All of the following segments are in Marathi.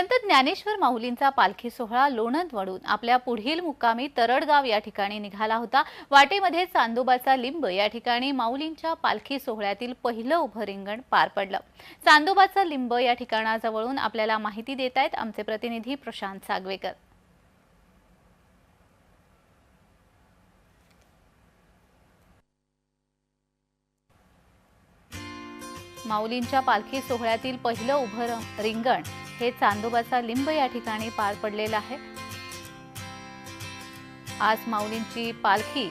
संत ज्ञानेश्वर माऊलींचा पालखी सोहळा लोणंद वळून आपल्या पुढील मुक्कामी तरडगाव या ठिकाणी निघाला होता. वाटेमध्ये चांदोबाचा लिंब या ठिकाणी माऊलींच्या पालखी सोहळ्यातील पहिलं उभं रिंगण पार पडलं. चांदोबाचा लिंब या ठिकाणाजवळून आपल्याला माहिती देत आहेत आमचे प्रतिनिधी प्रशांत सागवेकर. माऊलींच्या पालखी सोहळ्यातील पहिलं उभं रिंगण हे चांदोबाचा लिंब या ठिकाणी पार पडलेलं आहे. आज माऊलींची पालखी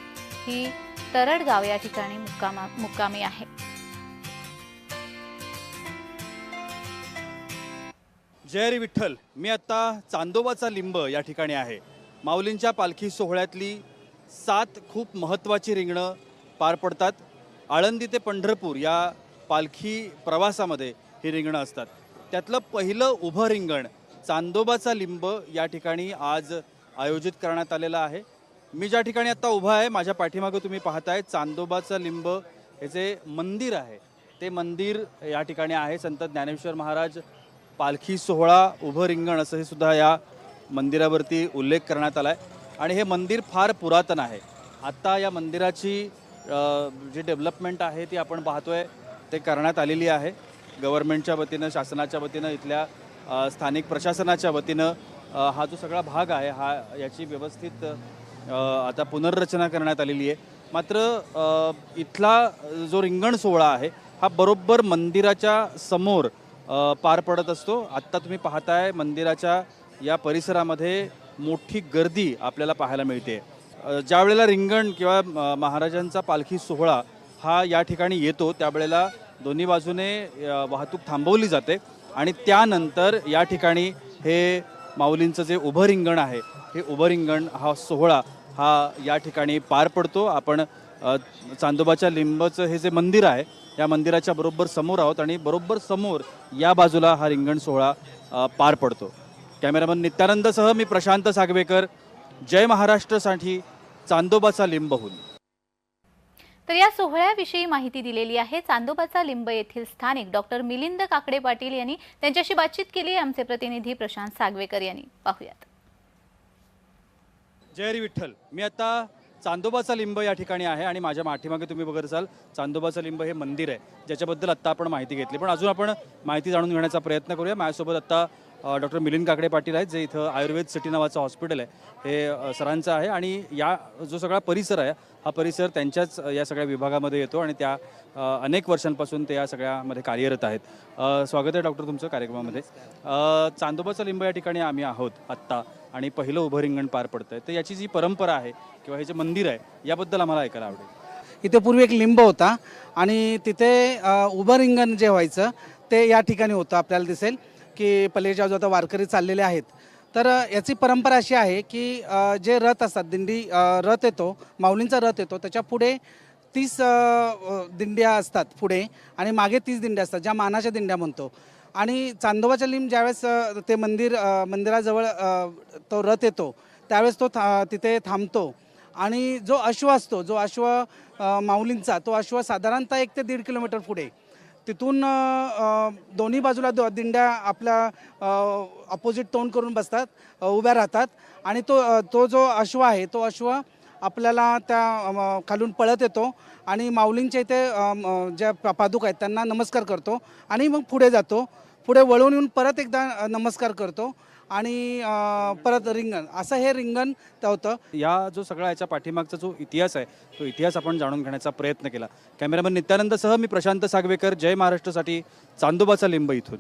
ही तरडगाव या ठिकाणी मुक्कामा मुक्कामी आहे. जय रे विठ्ठल. मी आत्ता चांदोबाचा लिंब या ठिकाणी आहे. माऊलींच्या पालखी सोहळ्यातली सात खूप महत्त्वाची रिंगणं पार पडतात. आळंदी ते पंढरपूर या पालखी प्रवासामध्ये ही रिंगणं असतात. त्यातलं पहिलं उभं रिंगण चांदोबाचा लिंब या ठिकाणी आज आयोजित करण्यात आलेलं आहे. मी ज्या ठिकाणी आत्ता उभा आहे माझ्या पाठीमागं तुम्ही पाहताय चांदोबाचा लिंब हे जे मंदिर आहे ते मंदिर या ठिकाणी आहे. संत ज्ञानेश्वर महाराज पालखी सोहळा उभं रिंगण असं हे सुद्धा या मंदिरावरती उल्लेख करण्यात आला आहे आणि हे मंदिर फार पुरातन आहे. आत्ता या मंदिराची जी डेव्हलपमेंट आहे ती आपण पाहतोय ते करण्यात आलेली आहे. गव्हर्नमेंटच्या वतीनं शासनाच्या वतीनं इथल्या स्थानिक प्रशासनाच्या वतीनं हा जो सगळा भाग आहे हा याची व्यवस्थित आता पुनर्रचना करण्यात आलेली आहे. मात्र इथला जो रिंगण सोहळा आहे हा बरोबर मंदिराच्या समोर पार पडत असतो. आत्ता तुम्ही पाहताय मंदिराच्या या परिसरामध्ये मोठी गर्दी आपल्याला पाहायला मिळते. ज्यावेळेला ज्या वेळेला रिंगण किंवा महाराजांचा पालखी सोहळा हा या ठिकाणी येतो त्यावेळेला दोन्ही बाजूने वाहतूक थांबवली जाते आणि त्यानंतर या ठिकाणी हे माऊलींचं जे उभं रिंगण आहे हे उभं रिंगण हा सोहळा हा या ठिकाणी पार पडतो. आपण चांदोबाच्या लिंबाचं हे जे मंदिर आहे या मंदिराच्या बरोबर समोर आहोत आणि बरोबर समोर या बाजूला हा रिंगण सोहळा पार पडतो. कॅमेरामन नित्यानंदसह मी प्रशांत सागवेकर. जय महाराष्ट्रसाठी चांदोबाचा लिंबहून तर या सोहळ्याविषयी माहिती दिलेली आहे. चांदोबाचा लिंब येथील स्थानिक डॉक्टर मिलिंद काकडे पाटील यांनी त्यांच्याशी बातचीत केली आमचे प्रतिनिधी प्रशांत सागवेकर यांनी. पाहूयात. जयरी विठ्ठल. मी आता चांदोबाचा लिंब या ठिकाणी आहे आणि माझ्या माठीमागे तुम्ही बघत असाल चांदोबाचं लिंब हे मंदिर आहे. ज्याच्याबद्दल आत्ता आपण माहिती घेतली. पण अजून आपण माहिती जाणून घेण्याचा प्रयत्न करूया. माझ्यासोबत आत्ता डॉक्टर मिलिंद काकडे पाटील आहेत जे इथं आयुर्वेद सिटी नावाचं हॉस्पिटल आहे. हे सरांचं आहे आणि या जो सगळा परिसर आहे हा परिसर त्यांच्याच या सगळ्या विभागामध्ये येतो आणि त्या अनेक वर्षांपासून ते या सगळ्यामध्ये कार्यरत आहेत. स्वागत आहे डॉक्टर तुमचं कार्यक्रमामध्ये. चांदोबाचा लिंब या ठिकाणी आम्ही आहोत आत्ता आणि पहिलं उभं रिंगण पार पडतं आहे तर याची जी परंपरा आहे किंवा हे जे मंदिर आहे याबद्दल आम्हाला ऐकायला आवडेल. इथे पूर्वी एक लिंब होता आणि तिथे उभं रिंगण जे व्हायचं ते या ठिकाणी होतं आपल्याला दिसेल. की पल्लेच्या जो आता वारकरी चाललेले आहेत. तर याची परंपरा अशी आहे की जे रथ असतात दिंडी रथ येतो माऊलींचा रथ येतो त्याच्या पुढे तीस दिंड्या असतात पुढे आणि मागे तीस दिंड्या असतात ज्या मानाच्या दिंड्या म्हणतो. आणि चांदोबाच्या लिंब ज्यावेळेस ते मंदिर मंदिराजवळ तो रथ येतो त्यावेळेस तो था तिथे थांबतो. आणि जो अश्व असतो जो अश्व माऊलींचा तो अश्व साधारणतः एक ते दीड किलोमीटर पुढे. तिथून दोन्ही बाजूला दो दिंड्या आपल्या अपोजिट तोंड करून बसतात उभ्या राहतात आणि तो तो जो अश्व आहे तो अश्व आपल्याला त्या खालून पळत येतो आणि माऊलींच्या इथे ज्या पा- पादुका आहेत त्यांना नमस्कार करतो आणि मग पुढे जातो. पुढे वळून येऊन परत एकदा नमस्कार करतो. आणि परत रिंगण असं हे रिंगण होतं. या जो सगळा याच्या पाठीमागचा जो इतिहास आहे तो इतिहास आपण जाणून घेण्याचा प्रयत्न केला. कॅमेरामन नित्यानंदसह मी प्रशांत सागवेकर जय महाराष्ट्रसाठी चांदोबाचा लिंब इथून.